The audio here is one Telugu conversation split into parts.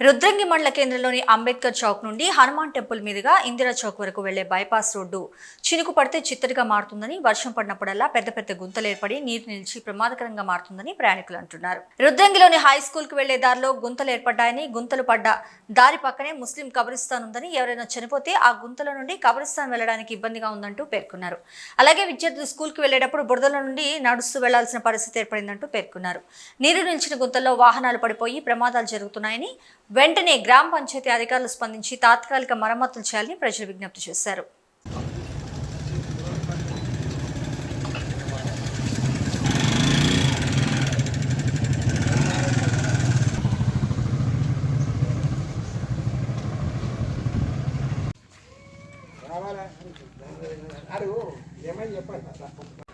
రుద్రంగి మండల కేంద్రంలోని అంబేద్కర్ చౌక్ నుండి హనుమాన్ టెంపుల్ మీదుగా ఇందిరా చౌక్ వరకు వెళ్ళే బైపాస్ రోడ్డు చినుకు పడితే చిత్తడిగా మారుతుందని వర్షం పడినప్పుడల్లా పెద్ద పెద్ద గుంతలు ఏర్పడి నీరు నిలిచి ప్రమాదకరంగా మారుతుందని ప్రయాణికులు అంటున్నారు. రుద్రంగిలోని హై స్కూల్కు వెళ్ళే దారిలో గుంతలు ఏర్పడ్డాయని గుంతలు పడ్డ దారి పక్కనే ముస్లిం కబరిస్తాన్ ఉందని ఎవరైనా చనిపోతే ఆ గుంతల నుండి కబరిస్తాన్ వెళ్ళడానికి ఇబ్బందిగా ఉందంటూ పేర్కొన్నారు. అలాగే విద్యార్థులు స్కూల్కు వెళ్ళేటప్పుడు బురదల నుండి నడుస్తూ వెళ్ళాల్సిన పరిస్థితి ఏర్పడిందంటూ పేర్కొన్నారు. నీరు నిలిచిన గుంతల్లో వాహనాలు పడిపోయి ప్రమాదాలు జరుగుతున్నాయని వెంటనే గ్రామ పంచాయతీ అధికారులు స్పందించి తాత్కాలిక మరమ్మతులు చేయాలని ప్రజలు విజ్ఞప్తి చేశారు. అడుగు ఏమని చెప్పండి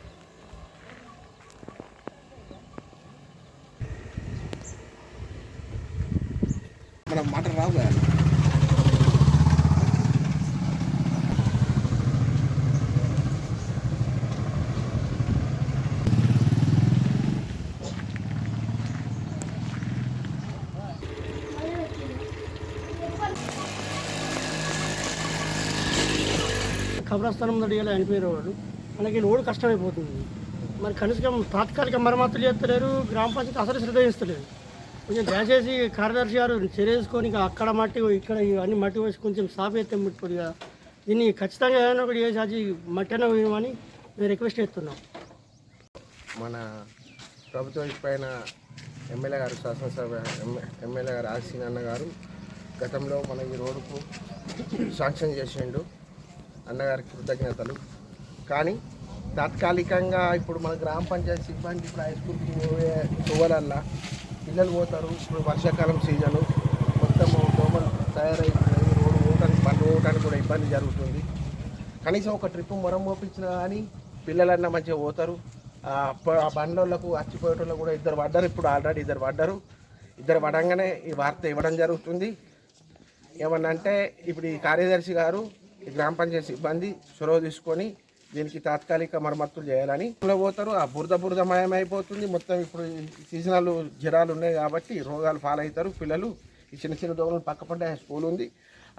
మనం మాట రావు కదా కబ్రస్థానం ముందు ఇలా మనకి లోడు కష్టమైపోతుంది. మరి కనీసం తాత్కాలిక మరమ్మతులు చేస్తలేరు గ్రామ పంచాయతీ అసలు శ్రద్ధ చేస్తలేరు కొంచెం దయచేసి కార్యదర్శి గారు చర్య అక్కడ మట్టి ఇక్కడ అన్ని మట్టి వేసి కొంచెం సాఫ్ అయితే ముట్టుకొద్దిగా దీన్ని ఖచ్చితంగా ఏదైనా ఒకటి చేసి అది మట్టి అన్న వేయమని మేము రిక్వెస్ట్ చేస్తున్నాం. మన ప్రభుత్వం పైన ఎమ్మెల్యే గారు శాసనసభ ఎమ్మెల్యే గారు ఆసీన్ అన్న గారు గతంలో మన ఈ రోడ్డుకు శాంక్షన్ చేసిండు. అన్నగారికి కృతజ్ఞతలు. కానీ తాత్కాలికంగా ఇప్పుడు మన గ్రామ పంచాయతీ సిబ్బంది ఇప్పుడు హై స్కూల్కి పోయే తువ్వలల్లా పిల్లలు పోతారు. ఇప్పుడు వర్షాకాలం సీజను. మొత్తం దోమలు తయారైపోయి రోడ్డు పోవడానికి బండ్లు పోవడానికి కూడా ఇబ్బంది జరుగుతుంది. కనీసం ఒక ట్రిప్ మొరం మోపించినా కానీ పిల్లలన్నా మంచిగా పోతారు. ఆ బండ్లకు అచ్చిపోయేటోళ్ళు కూడా ఇద్దరు పడ్డారు. ఇప్పుడు ఆల్రెడీ ఇద్దరు పడ్డారు. ఇద్దరు పడంగానే ఈ వార్త ఇవ్వడం జరుగుతుంది. ఏమన్నా అంటే ఇప్పుడు ఈ కార్యదర్శి గారు ఈ గ్రామ పంచాయతీ సిబ్బంది చొరవ తీసుకొని దీనికి తాత్కాలిక మరమ్మతులు చేయాలని ఇంట్లో పోతారు. ఆ బురద బురదమయం అయిపోతుంది మొత్తం ఇప్పుడు సీజనల్ జ్వరాలు ఉన్నాయి కాబట్టి రోగాలు ఫాలో అవుతారు పిల్లలు. ఈ చిన్న చిన్న దోమలు పక్క పడ్డ స్కూల్ ఉంది.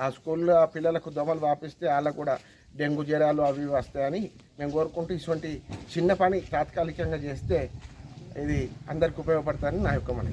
ఆ స్కూల్లో ఆ పిల్లలకు దోమలు వాపిస్తే వాళ్ళకు కూడా డెంగ్యూ జ్వరాలు అవి వస్తాయని మేము కోరుకుంటూ ఇటువంటి చిన్న పని తాత్కాలికంగా చేస్తే ఇది అందరికి ఉపయోగపడతారని నా యొక్క మనవి.